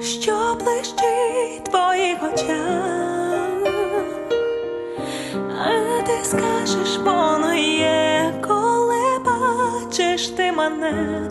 що блищить твоїх очах, а ти скажеш, воно є, коли бачиш ти мене,